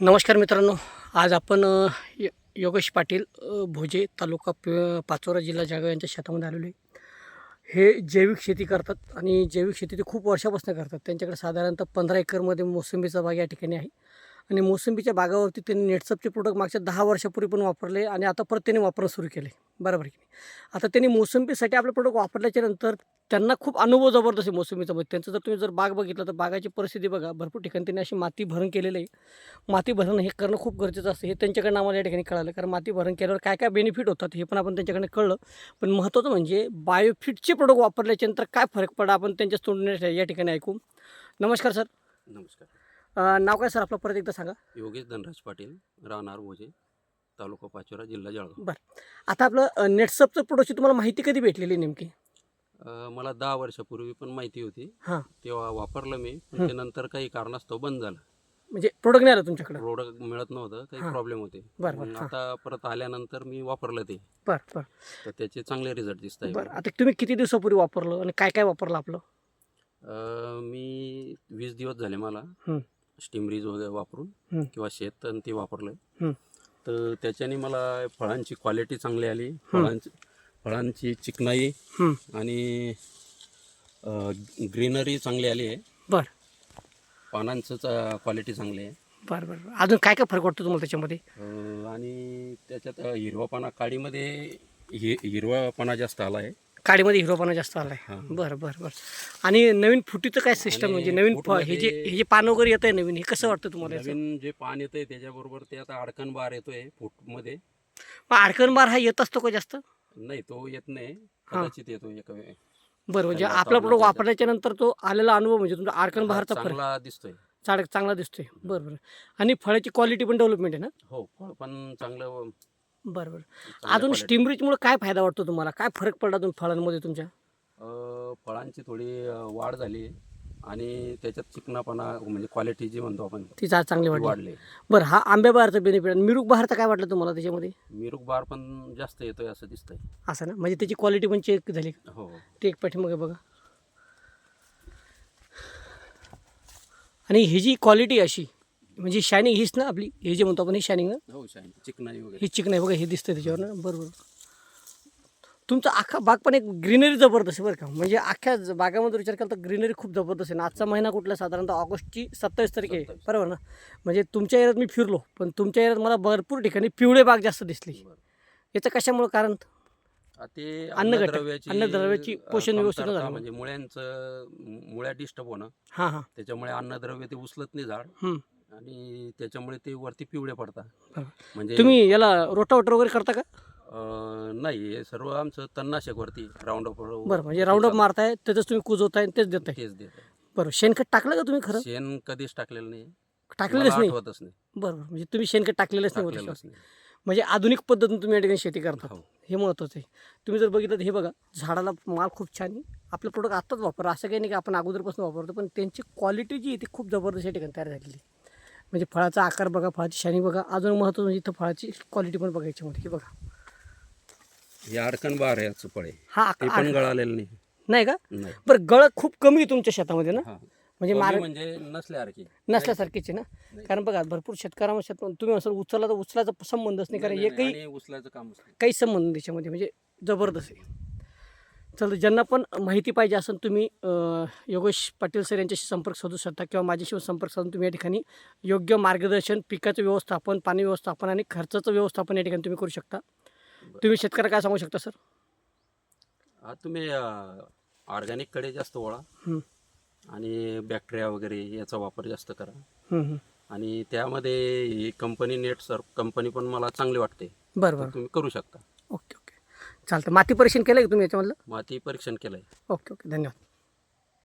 नमस्कार मित्रांनो आज आपण य योगेश पाटील भोजे तालुका प पाचोरा जिल्हा जागा यांच्या शेतामध्ये आलेलो आहे. हे जैविक शेती करतात आणि जैविक शेती ते खूप वर्षापासून करतात. त्यांच्याकडे साधारणतः पंधरा एकरमध्ये मोसंबीचा बाग या ठिकाणी आहे. आणि मोसंबीच्या बागावरती त्यांनी नेटसपचे प्रोडक्ट मागच्या दहा वर्षापूर्वी पण वापरले आणि आता परत त्यांनी वापरणं सुरू केले. बरोबर की नाही? आता त्यांनी मोसंबीसाठी आपले प्रोडक्ट वापरल्याच्या नंतर त्यांना खूप अनुभव जबरदस्त आहे मोसंबीचा. मध्ये त्यांचं जर तुम्ही जर बाग बघितलं तर बागाची परिस्थिती बघा भरपूर ठिकाणी त्यांनी अशी माती भरण केलेलं आहे. माती भरण हे करणं खूप गरजेचं असतं. हे त्यांच्याकडनं आम्हाला या ठिकाणी कळालं. कारण माती भरण केल्यावर काय काय बेनिफिट होतात हे पण आपण त्यांच्याकडनं कळलं. पण महत्त्वाचं म्हणजे बायोफिटचे प्रोडक्ट वापरल्याच्या नंतर काय फरक पडला आपण त्यांच्या तोंडून या ठिकाणी ऐकू. नमस्कार सर. नमस्कार. अं, नाव काय सर आपलं? परत एकदा सांगा. योगेश धनराज पाटील राहणार भोजे तालुका पाचोरा जिल्हा जळगाव. आता आपलं नेटसपचं प्रोडक्टची तुम्हाला माहिती कधी भेटलेली नेमकी? अ, मला दहा वर्षापूर्वी पण माहिती होती. हां. तेव्हा वापरलं मी. पण. ते नंतर काही कारणास्तव बंद झालं. म्हणजे प्रोडक्ट नाही आलं तुमच्याकडं? प्रोडक्ट मिळत नव्हतं. काही हां. प्रॉब्लेम होते. बरं, बरं, मग हां. आता परत आल्यानंतर मी वापरलं ते. बरं बरं. तर त्याचे चांगले रिझल्ट दिसत आहे. बरं. आता तुम्ही किती दिवसापूर्वी वापरलं आणि काय काय वापरलं आपलं? मी वीस दिवस झाले मला. हं. स्टीमरीज वगैरे वापरून. किंवा शेत आणि ते वापरलं हं. तर त्याच्याने मला फळांची क्वालिटी चांगली आली फळांची फळांची चिकनाई. आणि ग्रीनरी चांगली आली आहे बरं पानांचं क्वालिटी चांगली आहे बरं बरं. अजून काय काय फरक वाटतो तुम्हाला त्याच्यामध्ये आणि त्याच्यात अं, हिरवापाना काळीमध्ये हि हिरवापणा जास्त आला आहे काडीमध्ये हिरोपणा जास्त आलाय. हां. बरं बरं बरं. आणि नवीन फुटीचं काय सिस्टम म्हणजे नवीन फ- हे जे फूटमध्ये- हे जे पान वगैरे येत आहे नवीन हे कसं वाटतं तुम्हाला याचं? नवीन जे पान येतंय त्याच्याबरोबर ते आता अडकण बार येतोय फूटमध्ये. मग आडकन बार हा येत असतो का जास्त? नाही तो येत नाही. हां. कदाचित येतो एका वेळी. बरं म्हणजे आपला प्रोडक्ट वापरल्याच्या नंतर तो आलेला अनुभव म्हणजे तुमचा आडकन हा, बहारचा फरक चांगला दिसतोय. चाड चांगला दिसतोय. बरं बरं. आणि फळाची क्वालिटी पण डेव्हलपमेंट आहे ना? हो फळ पण चांगलं बरं बरं चांगल्या अजून quality. स्टीमरीचमुळे काय फायदा वाटतो तुम्हाला? काय फरक पडला तुम्ही फळांमध्ये तुमच्या? अं, फळांची थोडी अं, वाढ झाली आणि त्याच्यात चिकनापणा म्हणजे क्वालिटी जी म्हणतो आपण ती चा- चांगली ती वाटली वाढली. बरं हा आंब्या बहारचा बेनिफिट आणि मिरूक बहारचा काय वाटलं तुम्हाला त्याच्यामध्ये? मिरुक बार पण जास्त येतोय असं दिसतंय. असं ना? म्हणजे त्याची क्वालिटी पण चेक झाली का? हो. ते एक पाठीमागे बघा. आणि ही जी क्वालिटी अशी म्हणजे शायनिंग हीच ना आपली? हे जे म्हणतो आपण ही शायनिंग ना? हो शाईन चिकनाई वगैरे. ही चिकन आहे बघा हे दिसतं त्याच्यावर ना. बरोबर. तुमचा अख्खा बाग पण एक ग्रीनरी जबरदस्त आहे बरं का. म्हणजे अख्ख्या ज- बागामध्ये विचार केला तर ग्रीनरी खूप जबरदस्त आहे. आणि आजचा महिना कुठला? साधारणतः ऑगस्टची सत्तावीस तारीख आहे. बरोबर ना? म्हणजे तुमच्या एरियात मी फिरलो पण तुमच्या एरियात मला भरपूर ठिकाणी पिवळे बाग जास्त दिसली. बरं. याचं कशामुळे कारण? आ, ते अन्नघटक, अन्नद्रव्याची अन्नद्रव्याची अ, पोषण व्यवस्थित कमतरता झालं. म्हणजे मुळ्यांचं मु- मुळ्या डिस्टर्ब होणं. हां हां. त्याच्यामुळे अन्नद्रव्य ते उचलत नाही झाड. हं. आणि त्याच्यामुळे ते वरती पिवळे पडतात. म्हणजे तुम्ही याला रोटावटर वगैरे करता का? अ, नाही हे सर्व आमचं तन्नाशक वरती राऊंड अप बरं म्हणजे राऊंड अप मारताय त्यातच तुम्ही कुजवताय आणि तेच देताय. तेच देत. बरं शेणखत टाकलं का तुम्ही खरं? शेण कधीच टाकलेलं नाही. टाकलेलंच मला नाही? आठवतच नाही. बरं बरं म्हणजे तुम्ही शेणखत टाकलेलंच नाही टाकलेलंच. नाही. म्हणजे आधुनिक पद्धतीने तुम्ही या ठिकाणी शेती करता हो. हे महत्त्वाचं आहे. तुम्ही जर बघितलं तर हे बघा झाडाला माल खूप छान आहे. आपलं प्रोडक्ट आत्ताच वापरा असं काही नाही की आपण अगोदरपासून वापरतो पण त्यांची क्वालिटी जी आहे ती खूप जबरदस्त या ठिकाणी तयार झालेली आहे. म्हणजे फळाचा आकार बघा फळाची शाणी बघा. अजून महत्त्वाचं म्हणजे इथं फळाची क्वालिटी पण बघा याच्यामध्ये हे बघा. हे अडकण बार आहे याचं फळे हा ते आकार- पण गळालेलं नाही. नाही का? नाही. बरं गळ खूप कमी आहे तुमच्या शेतामध्ये ना? हा. म्हणजे कमी मार म्हणजे नसल्यासारखी. नसल्यासारखीच ना. कारण बघा भरपूर शेतकऱ्यांमध्ये शेत तुम्ही असं उचलला तर उचलायचा संबंधच नाही कारण एकही आणि उचलायचं नाही. काही संबंध नाही त्याच्यामध्ये म्हणजे जबरदस्त आहे. चल ज्यांना पण माहिती पाहिजे असेल तुम्ही योगेश पाटील सर यांच्याशी संपर्क साधू शकता किंवा माझ्याशी संपर्क साधून तुम्ही या ठिकाणी योग्य मार्गदर्शन पिकाचं व्यवस्थापन पाणी व्यवस्थापन आणि खर्चाचं व्यवस्थापन या ठिकाणी तुम्ही करू शकता. तुम्ही शेतकऱ्याला काय सांगू शकता सर? हा तुम्ही ऑर्गॅनिककडे जास्त वळा. आणि बॅक्टेरिया वगैरे याचा वापर जास्त करा. आणि त्यामध्ये ही कंपनी नेट सर कंपनी पण मला चांगली वाटते. बरं तर बरं तुम्ही करू शकता. चालतं. माती परीक्षण केलं का तुम्ही याच्यामधलं? माती परीक्षण केलंय. Okay okay. धन्यवाद.